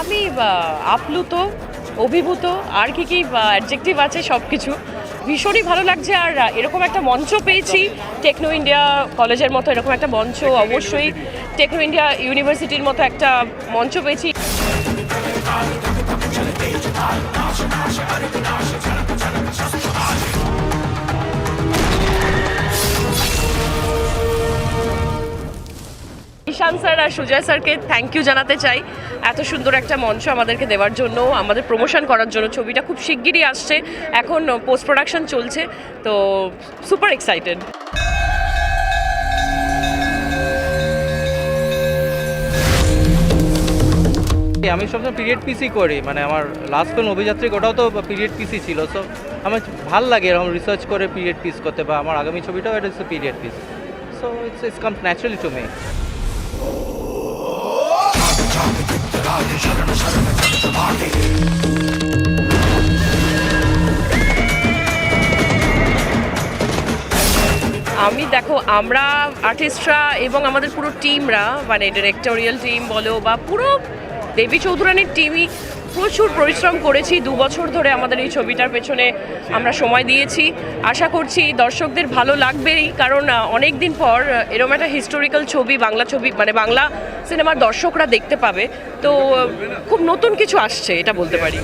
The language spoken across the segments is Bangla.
আমি আপ্লুত অভিভূত আর কি কি অ্যাডজেক্টিভ আছে সব কিছু ভীষণই ভালো লাগছে আর এরকম একটা মঞ্চ পেয়েছি। টেকনো ইন্ডিয়া কলেজের মতো এরকম একটা মঞ্চ অবশ্যই টেকনো ইন্ডিয়া ইউনিভার্সিটির মতো একটা মঞ্চ পেয়েছি। ঈশান স্যার আর সুজয় স্যারকে থ্যাংক ইউ জানাতে চাই। এত সুন্দর একটা মঞ্চ আমাদেরকে দেওয়ার জন্য, আমাদের প্রমোশন করার জন্য। ছবিটা খুব শিগগিরই আসছে। এখন পোস্ট প্রোডাকশন চলছে। তো সুপার এক্সাইটেড আমি সবসময় পিরিয়ড পিসি করি। মানে আমার লাস্ট ফিল্ম অভিযাত্রী ওটাও তো পিরিয়ড পিসি ছিল। সো আমার ভালো লাগে এরকম রিসার্চ করে পিরিয়ড পিস করতে বা আমার আগামী ছবিটাও এটা period piece so it's it's comes naturally to me আমি দেখো, আমরা আর্টিস্টরা এবং আমাদের পুরো টিমরা মানে ডিরেক্টোরিয়াল টিম বলো বা পুরো দেবী চৌধুরানীর টিমই প্রচুর পরিশ্রম করেছি। দু বছর ধরে আমাদের এই ছবিটার পেছনে আমরা সময় দিয়েছি। আশা করছি দর্শকদের ভালো লাগবেই, কারণ অনেক দিন পর এরকম একটা হিস্টোরিক্যাল ছবি, বাংলা ছবি মানে বাংলা সিনেমার দর্শকরা দেখতে পাবে। তো খুব নতুন কিছু আসছে, এটা বলতে পারি।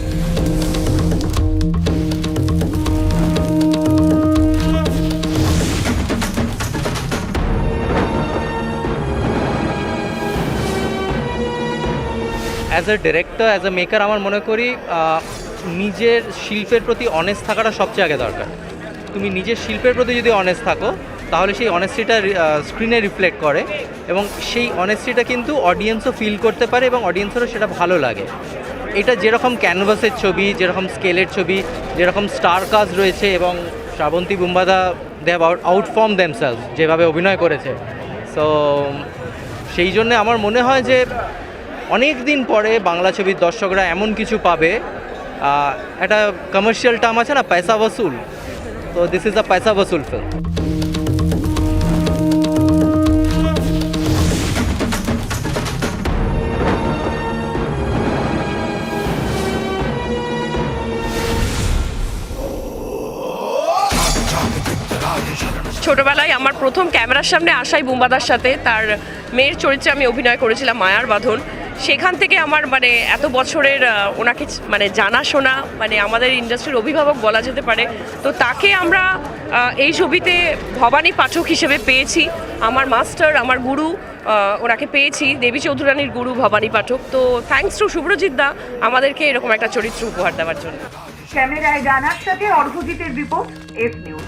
As a director as a maker আমার মনে করি নিজের শিল্পের প্রতি অনেস্ট থাকাটা সবচেয়ে আগে দরকার। তুমি নিজের শিল্পের প্রতি যদি অনেস্ট থাকো, তাহলে সেই অনেস্টিটা স্ক্রিনে রিফ্লেক্ট করে এবং সেই অনেস্টিটা কিন্তু অডিয়েন্সও ফিল করতে পারে এবং অডিয়েন্সেরও সেটা ভালো লাগে। এটা যেরকম ক্যানভাসের ছবি, যেরকম স্কেলের ছবি, যেরকম স্টার কাজ রয়েছে এবং শ্রাবন্তী বুম্বাদা দে হ্যাভ আউটফর্ম দেমসেলস যেভাবে অভিনয় করেছে। সো সেই জন্যে আমার মনে হয় যে অনেক দিন পরে বাংলা ছবির দর্শকরা এমন কিছু পাবে। একটা কমার্শিয়াল টার্ম আছে না, পয়সা বসুল তো দিস ইজ আ পয়সা বসুল ফিল্ম ছোটবেলায় আমার প্রথম ক্যামেরার সামনে আসাই বুম্বাদার সাথে তার মেয়ের চরিত্রে আমি অভিনয় করেছিলাম মায়ার বাঁধন। সেখান থেকে আমার মানে এত বছরের ওনাকে মানে জানাশোনা মানে আমাদের ইন্ডাস্ট্রির অভিভাবক বলা যেতে পারে। তো তাকে আমরা এই ছবিতে ভবানী পাঠক হিসেবে পেয়েছি। আমার মাস্টার, আমার গুরু ওনাকে পেয়েছি। দেবী চৌধুরানীর গুরু, ভবানী পাঠক। তো থ্যাঙ্কস টু শুভ্রজিৎ দা, আমাদেরকে এরকম একটা চরিত্র উপহার দেওয়ার জন্য। ক্যামেরায় রানার সাথে অর্ঘজিতের রিপোর্ট এস নিউজ